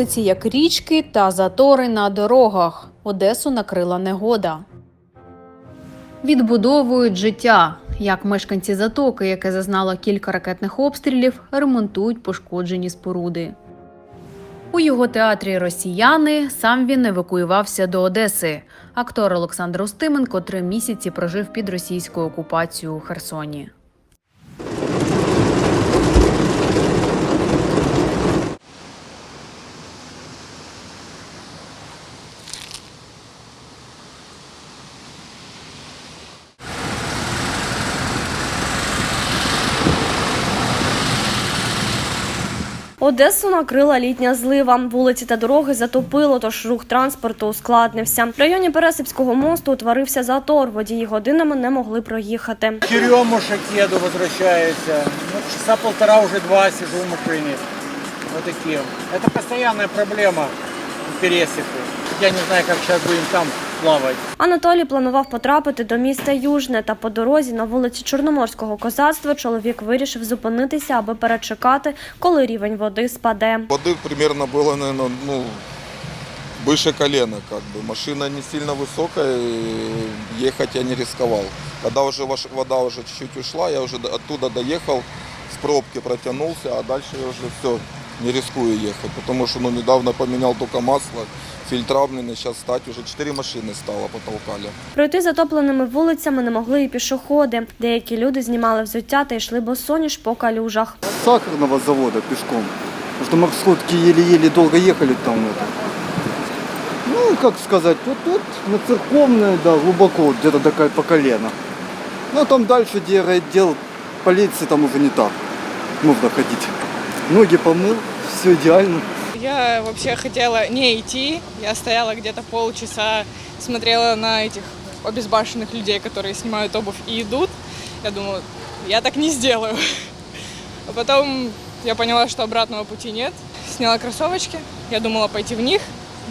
Вулиці як річки та затори на дорогах. Одесу накрила негода. Відбудовують життя. Як мешканці затоки, яке зазнало кілька ракетних обстрілів, ремонтують пошкоджені споруди. У його театрі Росіяни сам він евакуювався до Одеси. Актор Олександр Устименко три місяці прожив під російською окупацією у Херсоні. Одесу накрила літня злива. Вулиці та дороги затопило, тож рух транспорту ускладнився. В районі Пересипського мосту утворився затор. Водії годинами не могли проїхати. Черемушек еду, возвращается. Ну, часа полтора, уже два сижу в машине. Вот такие. Это постоянная проблема в Пересипе. Я не знаю, как сейчас будем там плавать. Анатолій планував потрапити до міста Южне, та по дорозі на вулиці Чорноморського козацтва чоловік вирішив зупинитися, аби перечекати, коли рівень води спаде. Воды примерно было, наверное, ну, выше колена, как бы. Машина не сильно высокая, и ехать я не рисковал. Когда уже вош- вода уже чуть-чуть ушла, я уже до- оттуда доехал, с пробки протянулся, а дальше я уже все, не рискую ехать, потому что ну, недавно поменял только масло, фильтравленный, сейчас стать уже 4 машины стало, потолкали. Пройти затопленими вулицями не могли і пішоходи. Деякі люди знімали взуття та йшли босоніж по калюжах. с сахарного завода пешком. Потому что маршрутки еле-еле долго ехали там. Это. Ну, как сказать, вот тут на церковное, да, глубоко, вот где-то такая по колено. Ну, а там дальше, где райотдел полиции, там уже не так. Можно ходить. Ноги помыл, все идеально. Я вообще хотела не идти. Я стояла где-то полчаса, смотрела на этих обезбашенных людей, которые снимают обувь и идут. Я думала, я так не сделаю. А потом я поняла, что обратного пути нет. Сняла кроссовочки. Я думала пойти в них,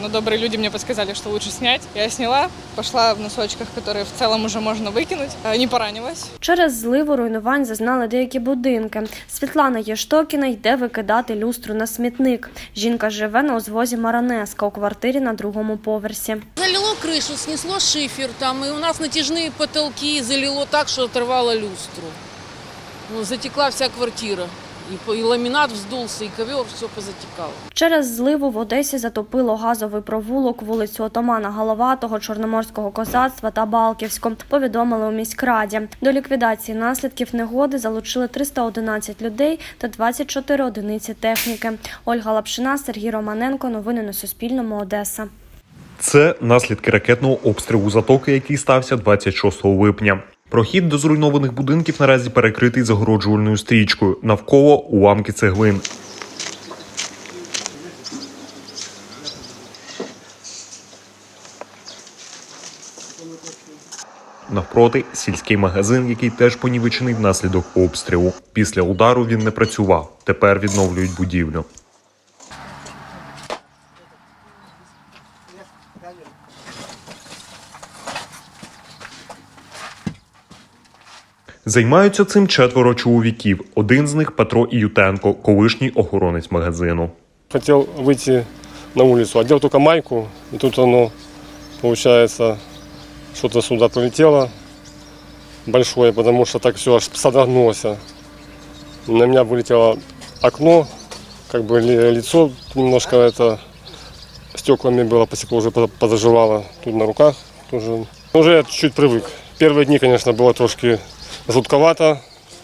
но добрые люди мне подсказали, что лучше снять. Я сняла, пошла в носочках, которые в целом уже можно выкинуть. А, Не поранилась. Через зливу руйнувань зазнали деякі будинки. Світлана Єштокіна йде викидати люстру на смітник. Жінка живе на узвозі Маранеска у квартирі на другому поверсі. Залило крышу, снесло шифер там, и у нас натяжные потолки залило так, что оторвало люстру. Ну, затекла вся квартира. И ламинат вздулся, и ковер, все позатекало. Через зливу в Одесі затопило газовий провулок, вулицю Отомана Головатого, Чорноморського козацтва та Балківську. Повідомили у міськраді. До ліквідації наслідків негоди залучили 311 людей та 24 одиниці техніки. Ольга Лапшина, Сергій Романенко. Новини на Суспільному. Одеса. Це наслідки ракетного обстрілу затоки, який стався 26 липня. Прохід до зруйнованих будинків наразі перекритий загороджувальною стрічкою. Навколо уламки цеглин. Навпроти сільський магазин, який теж понівечений внаслідок обстрілу. Після удару він не працював. Тепер відновлюють будівлю. Займаються цим четверо чоловіків. Один з них Петро Іютенко, колишній охоронець магазину. Хотел выйти на улицу, одел только майку, и тут оно, получается, что-то сюда полетело большое, потому что так все аж содрогнулось. На меня вылетело окно, как бы ли- лицо немножко это стеклами было, посекло, уже поза- позаживало тут на руках тоже. Уже я чуть-чуть привык. Первые дни, конечно, было трошки жутковато,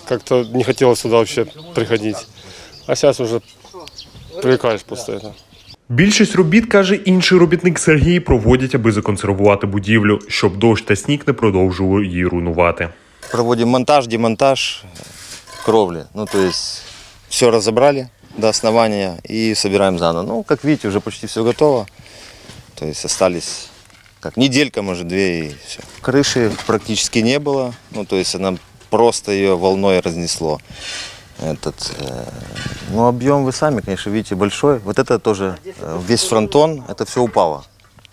как-то не хотелось сюда вообще приходить. А сейчас уже привыкаешь просто это. Більшість робіт, каже інший робітник Сергій, проводять, аби законсервувати будівлю, щоб дощ та сніг не продовжували її руйнувати. проводим монтаж, демонтаж кровли. Ну, то есть все разобрали до основания и собираем заново. Ну, как видите, уже почти все готово. То есть остались как неделька, может, две и все. Крыши практически не было. Ну, то есть она просто ее волной разнесло. Этот, э, ну, объем вы сами, конечно, видите, большой. Вот это тоже, э, весь фронтон, это все упало.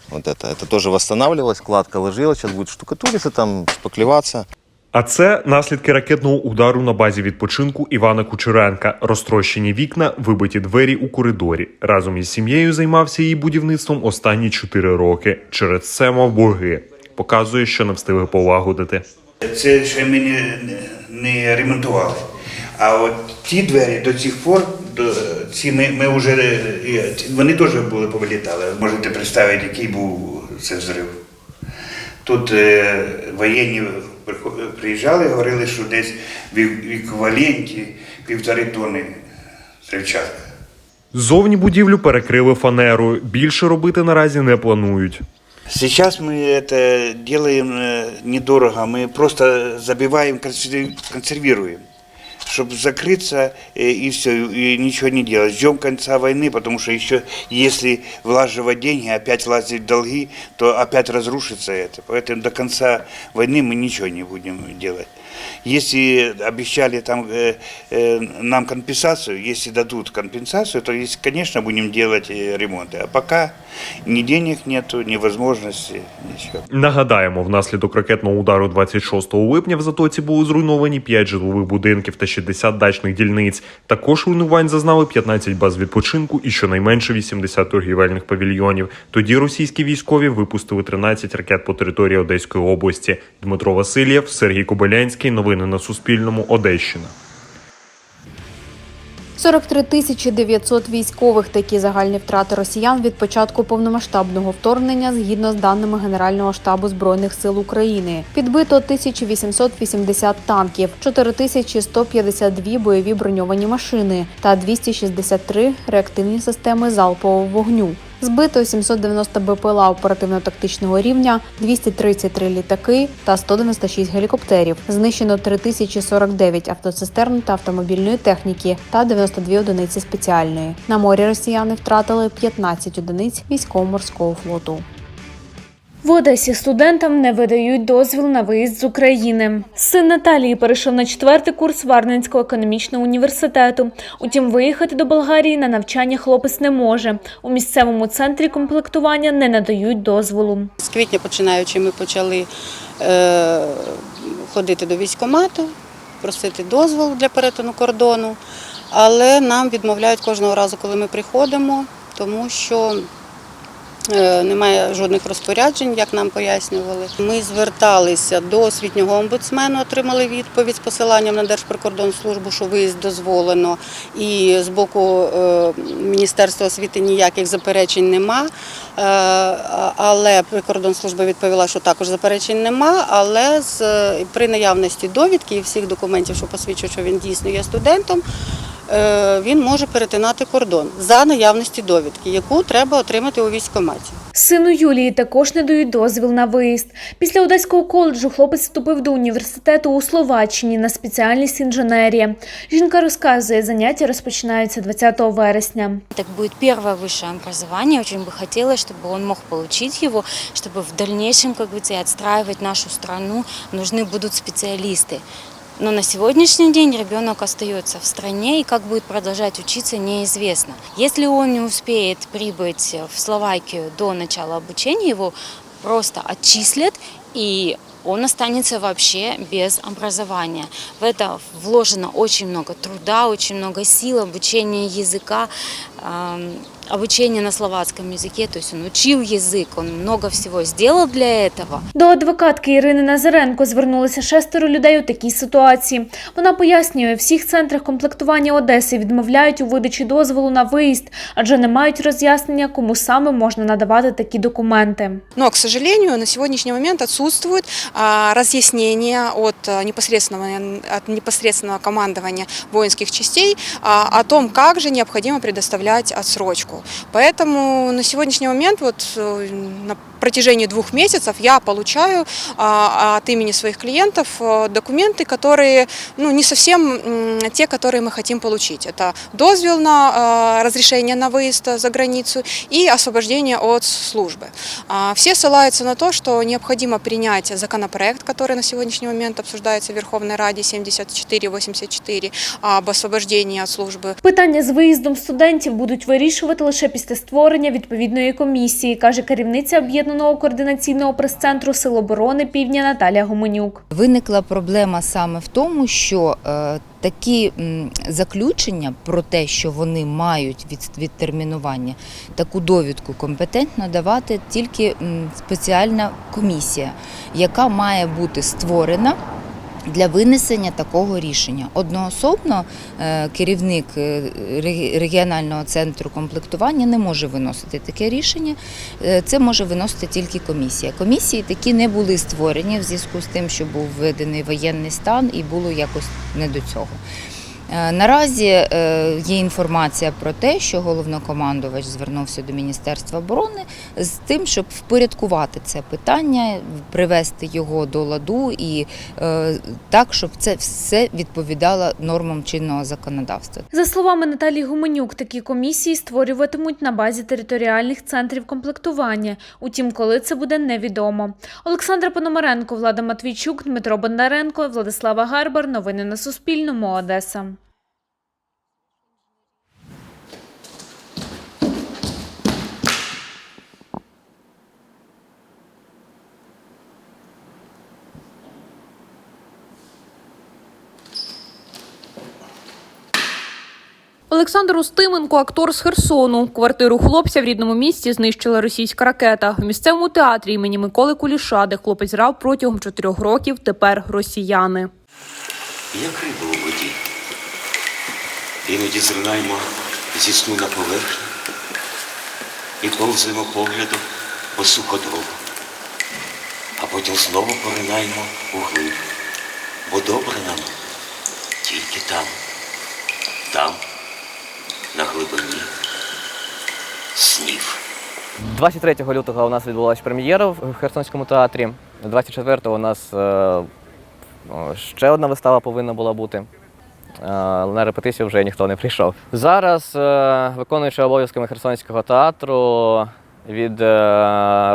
Вот это, это тоже восстанавливалось, кладка ложилась, сейчас будет штукатуриться, там, шпаклеваться. А це наслідки ракетного удару на базі відпочинку Івана Кучеренка, розтрощені вікна, вибиті двері у коридорі. Разом із сім'єю займався її будівництвом останні чотири роки. Через це мав борги. Показує, що не встигли полагодити. Це ще ми не, не ремонтували. А от ті двері до цих пор, до, ці ми, ми вже, вони теж були повилітали. Можете представити, який був це взрив. Тут е, воєнні приїжджали, говорили, що десь в еквіваленті півтори тонни взривчатка. Зовні будівлю перекрили фанерою. Більше робити наразі не планують. Сейчас мы это делаем э, недорого, мы просто забиваем, консерви- консервируем, чтобы закрыться э, и все, и ничего не делать. Ждем конца войны, потому что еще если влаживать деньги, опять влазить в долги, то опять разрушится это. Поэтому до конца войны мы ничего не будем делать. Если обещали там э, э, нам компенсацию, если дадут компенсацию, то, есть, конечно, будем делать э, ремонты. А пока ни денег нету, ни возможности, ничего. Нагадаємо, внаслідок ракетного удару 26 липня в Затоці були зруйновані 5 житлових будинків та 60 дачних дільниць. Також руйнувань зазнали 15 баз відпочинку і щонайменше 80 торгівельних павільйонів. Тоді російські військові випустили 13 ракет по території Одеської області. Дмитро Васильєв, Сергій Кобилянський. Новини на Суспільному. Одещина. 43 тисячі 900 військових такі загальні втрати росіян від початку повномасштабного вторгнення згідно з даними Генерального штабу збройних сил України. Підбито 1880 танків, 4152 бойові броньовані машини та 263 реактивні системи залпового вогню. Збито 790 БПЛА оперативно-тактичного рівня, 233 літаки та 196 гелікоптерів. Знищено 3049 автоцистерн та автомобільної техніки та 92 одиниці спеціальної. На морі росіяни втратили 15 одиниць військово-морського флоту. В Одесі студентам не видають дозвіл на виїзд з України. Син Наталії перейшов на четвертий курс Варненського економічного університету. Утім, виїхати до Болгарії на навчання хлопець не може. У місцевому центрі комплектування не надають дозволу. З квітня починаючи, ми почали е, ходити до військкомату, просити дозвол для перетину кордону, але нам відмовляють кожного разу, коли ми приходимо, тому що немає жодних розпоряджень, як нам пояснювали. Ми зверталися до освітнього омбудсмену, отримали відповідь з посиланням на Держприкордонслужбу, що виїзд дозволено. І з боку е, Міністерства освіти ніяких заперечень нема. Е, Але прикордонслужба відповіла, що також заперечень нема. Але з при наявності довідки і всіх документів, що посвідчують, що він дійсно є студентом. е, Він може перетинати кордон за наявності довідки, яку треба отримати у військкоматі. Сину Юлії також не дають дозвіл на виїзд. Після одеського коледжу хлопець вступив до університету у Словаччині на спеціальність інженерія. Жінка розказує, заняття розпочинаються 20 вересня. Это будет первое высшее образование. Очень бы хотелось, чтобы он мог получить его, чтобы в дальнейшем, как говорится, и отстраивать нашу страну нужны будут специалисты. Но на сегодняшний день ребенок остается в стране и как будет продолжать учиться, неизвестно. Если он не успеет прибыть в Словакию до начала обучения, его просто отчислят и он останется вообще без образования. В это вложено очень много труда, очень много сил, обучения языка, обучение на словацком языке. То есть он учил язык, он много всего сделал для этого. До адвокатки Ірини Назаренко звернулися шестеро людей у такій ситуації. Вона пояснює, у всіх центрах комплектування Одеси відмовляють у видачі дозволу на виїзд, адже не мають роз'яснення, кому саме можна надавати такі документи. Но, к сожалению, на сегодняшний момент отсутствует а, разъяснение от а, непосредственного, от непосредственного командования воинских частей а, о том, как же необходимо предоставлять отсрочку. Поэтому на сегодняшний момент, вот э, на протяжении двух месяцев, я получаю а, от имени своих клиентов э, документы, которые ну, не совсем м, те, которые мы хотим получить. Это дозвел на а, разрешение на выезд за границу и освобождение от службы. А, Все ссылаются на то, что необходимо принять законопроект, который на сегодняшний момент обсуждается в Верховной Раде 7484 об освобождении от службы. Питання з виїздом студентів будуть вирішувати лише після створення відповідної комісії, каже керівниця об'єднаного координаційного прес-центру Сил оборони Півдня Наталя Гуменюк. Виникла проблема саме в тому, що е, такі заключення про те, що вони мають від, відтермінування, таку довідку компетентно давати тільки спеціальна комісія, яка має бути створена. Для винесення такого рішення одноособно е, керівник е, регіонального центру комплектування не може виносити таке рішення. Е, Це може виносити тільки комісія. Комісії такі не були створені в зв'язку з тим, що був введений воєнний стан і було якось не до цього. Е, Наразі е, є інформація про те, що головнокомандувач звернувся до Міністерства оборони з тим, щоб впорядкувати це питання, привести його до ладу і е, так, щоб це все відповідало нормам чинного законодавства. За словами Наталії Гуменюк, такі комісії створюватимуть на базі територіальних центрів комплектування. Утім, коли це буде невідомо. Олександра Пономаренко, Влада Матвійчук, Дмитро Бондаренко, Владислава Гарбар. Новини на Суспільному. Одеса. Олександр Устименко, актор з Херсону. Квартиру хлопця в рідному місті знищила російська ракета. В місцевому театрі імені Миколи Куліша, де хлопець грав протягом чотирьох років, тепер росіяни. як риба у воді. Іноді зринаємо зі сну на поверхню і повземо поглядом по суходолу, а потім знову поринаємо у глиб, бо добре нам тільки там, там, на глибині снів. 23 лютого у нас відбулася прем'єра в Херсонському театрі. 24-го у нас е, ще одна вистава повинна була бути. Е, На репетицію вже ніхто не прийшов. Зараз, е, виконуючи обов'язками Херсонського театру, від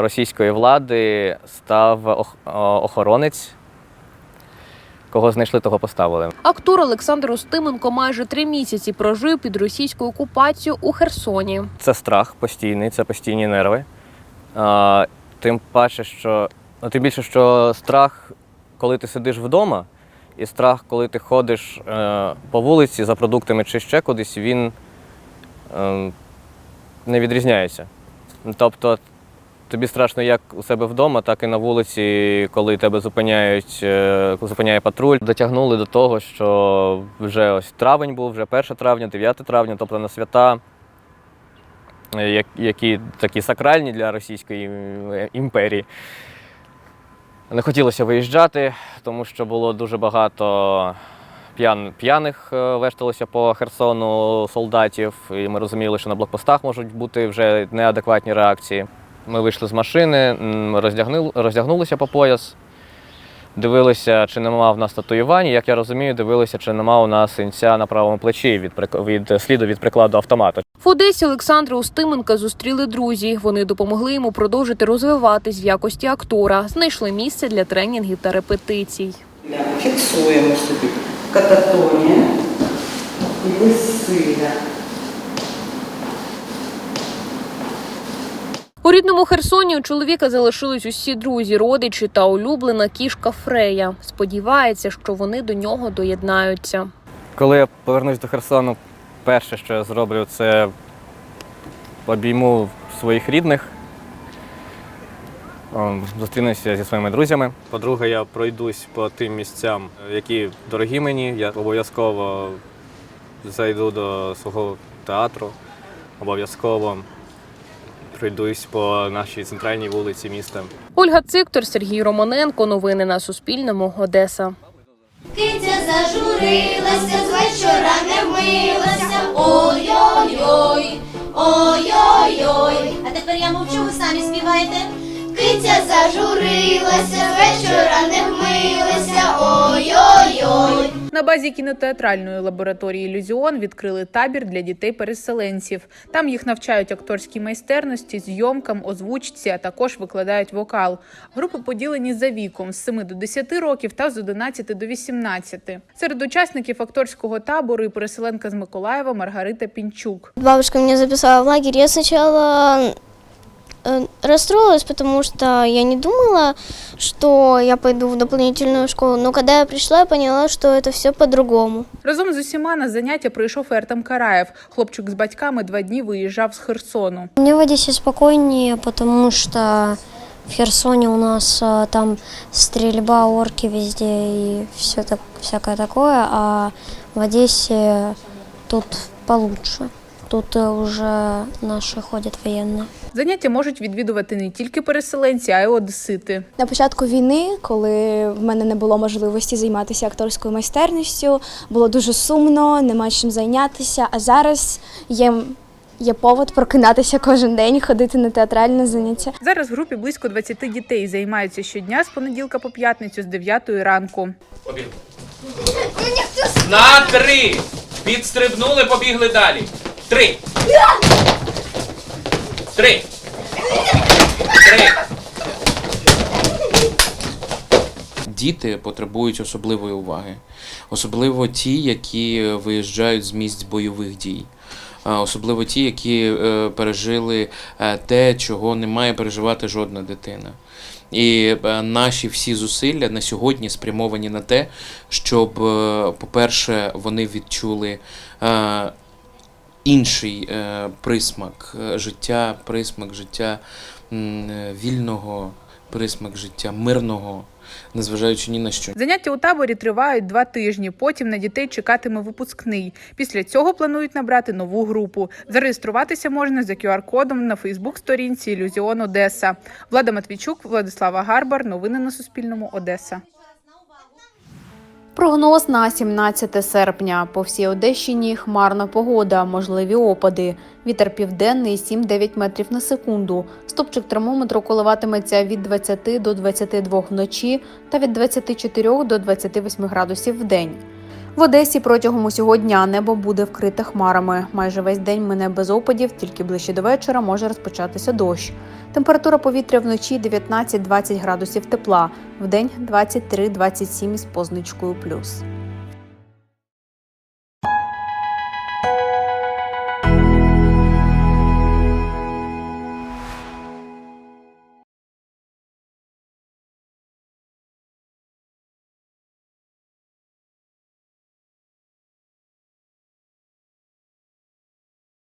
російської влади став охоронець. Кого знайшли, того поставили. Актор Олександр Устименко майже три місяці прожив під російською окупацією у Херсоні. Це страх постійний, це постійні нерви. А, тим паче, що ну, тим більше, що страх, коли ти сидиш вдома, і страх, коли ти ходиш е, по вулиці за продуктами чи ще кудись, він е, не відрізняється. Тобто тобі страшно як у себе вдома, так і на вулиці, коли тебе зупиняють, е, зупиняє патруль. Дотягнули до того, що вже ось травень був, вже 1 травня, 9 травня, тобто на свята е, які такі сакральні для Російської е, імперії. Не хотілося виїжджати, тому що було дуже багато п'ян, п'яних вешталося по Херсону солдатів, і ми розуміли, що на блокпостах можуть бути вже неадекватні реакції. Ми вийшли з машини, роздягнули, роздягнулися по пояс, дивилися, чи нема в нас татуювань. Як я розумію, дивилися, чи нема у нас синця на правому плечі від, прик- від сліду від прикладу автомата. В Одесі Олександра Устименка зустріли друзі. Вони допомогли йому продовжити розвиватись в якості актора. Знайшли місце для тренінгів та репетицій. Фіксуємо собі кататонія і У рідному Херсоні у чоловіка залишились усі друзі, родичі та улюблена кішка Фрея. Сподівається, що вони до нього доєднаються. Коли я повернусь до Херсону, перше, що я зроблю, це обійму своїх рідних, зустрінуся зі своїми друзями. По-друге, я пройдусь по тим місцям, які дорогі мені. Я обов'язково зайду до свого театру, обов'язково пройдусь по нашій центральній вулиці міста. Ольга Циктор, Сергій Романенко. Новини на Суспільному. Одеса. Киця зажурилася, з вечора не вмилася. Ой-ой-ой, ой-ой-ой. А тепер я мовчу, ви самі співайте. Киця зажурилася, вечора не вмилася. Ой-ой-ой. На базі кінотеатральної лабораторії Ілюзіон відкрили табір для дітей-переселенців. Там їх навчають акторській майстерності, зйомкам, озвучці, а також викладають вокал. Групи поділені за віком з 7 до 10 років та з 11 до 18. Серед учасників акторського табору і переселенка з Миколаєва Маргарита Пінчук. Бабушка меня записала в лагерь. Я сначала э, расстроилась, потому что я не думала, что я пойду в дополнительную школу. Но когда я пришла, я поняла, что это все по-другому. Разом з усіма на заняття прийшов Ертем Караєв. Хлопчик з батьками два дні виїжджав з Херсону. Мне в Одессе спокойнее, потому что в Херсоне у нас а, там стрельба, орки везде и все так, всякое такое, а в Одессе тут получше. Тут э, уже наши ходят военные. Заняття можуть відвідувати не тільки переселенці, а й одесити. На початку війни, коли в мене не було можливості займатися акторською майстерністю, було дуже сумно, нема чим зайнятися. А зараз є, є повод прокинатися кожен день, ходити на театральне заняття. Зараз в групі близько 20 дітей займаються щодня з понеділка по п'ятницю з 9 ранку. Побігли. На три. Підстрибнули, побігли далі. Три. Три. Три. Діти потребують особливої уваги, особливо ті, які виїжджають з місць бойових дій. Особливо ті, які е, пережили е, те, чого не має переживати жодна дитина. І е, наші всі зусилля на сьогодні спрямовані на те, щоб, е, по-перше, вони відчули е, інший е, присмак е, життя, присмак життя е, вільного, присмак життя мирного, незважаючи ні на що. Заняття у таборі тривають два тижні. Потім на дітей чекатиме випускний. Після цього планують набрати нову групу. Зареєструватися можна за QR-кодом на Фейсбук-сторінці Ілюзіон Одеса. Влада Матвійчук, Владислава Гарбар. Новини на Суспільному. Одеса. Прогноз на 17 серпня. По всій Одещині хмарна погода, можливі опади. Вітер південний 7-9 метрів на секунду. Стопчик термометру коливатиметься від 20 до 22 вночі та від 24 до 28 градусів в день. В Одесі протягом усього дня небо буде вкрите хмарами. Майже весь день мине без опадів, тільки ближче до вечора може розпочатися дощ. Температура повітря вночі 19-20 градусів тепла, вдень 23-27 з позначкою плюс.